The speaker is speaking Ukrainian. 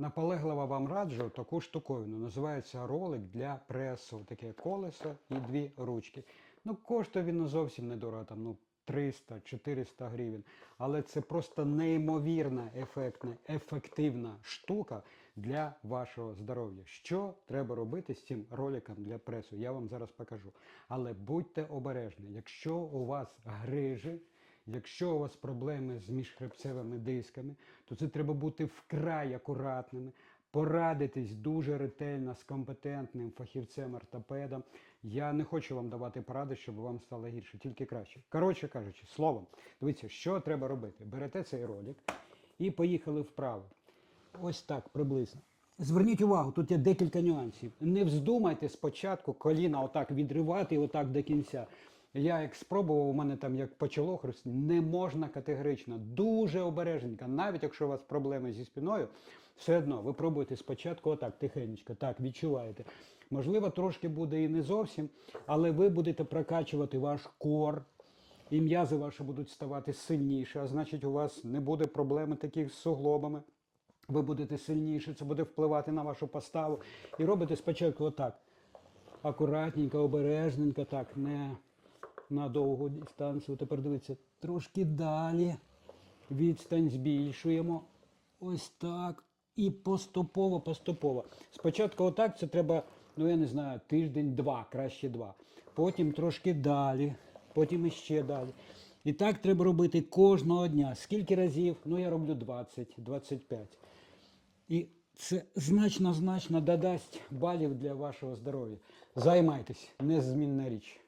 Наполегливо вам раджу таку штуковину. Називається ролик для пресу. Таке колесо і дві ручки. Ну, коштує він зовсім недорого, там, ну, 300-400 гривень. Але це просто неймовірна ефектна, ефективна штука для вашого здоров'я. Що треба робити з цим роликом для пресу? Я вам зараз покажу. Але будьте обережні, якщо у вас грижі, Якщо у вас проблеми з міжхребцевими дисками, то це треба бути вкрай акуратними, порадитись дуже ретельно з компетентним фахівцем-ортопедом. Я не хочу вам давати поради, щоб вам стало гірше, тільки краще. Коротше кажучи, словом, дивіться, що треба робити. Берете цей ролик і поїхали вправо. Ось так приблизно. Зверніть увагу, тут є декілька нюансів. Не вздумайте спочатку коліна отак відривати отак до кінця. Я як спробував, у мене там як почало хрустіти, не можна категорично, дуже обережненько. Навіть якщо у вас проблеми зі спиною, все одно ви пробуєте спочатку отак, тихенечко, так, відчуваєте. Можливо, трошки буде і не зовсім, але ви будете прокачувати ваш кор, і м'язи ваші будуть ставати сильніше, а значить, у вас не буде проблеми таких з суглобами. Ви будете сильніше, це буде впливати на вашу поставу. І робите спочатку отак. Акуратненько, обережненько, так, не на довгу дистанцію. Тепер дивіться, трошки далі. Відстань збільшуємо. Ось так. І поступово, поступово. Спочатку отак, це треба, ну я не знаю, тиждень-два, краще два. Потім трошки далі, потім іще далі. І так треба робити кожного дня. Скільки разів? Ну я роблю 20-25. І це значно-значно додасть балів для вашого здоров'я. Займайтесь, незмінна річ.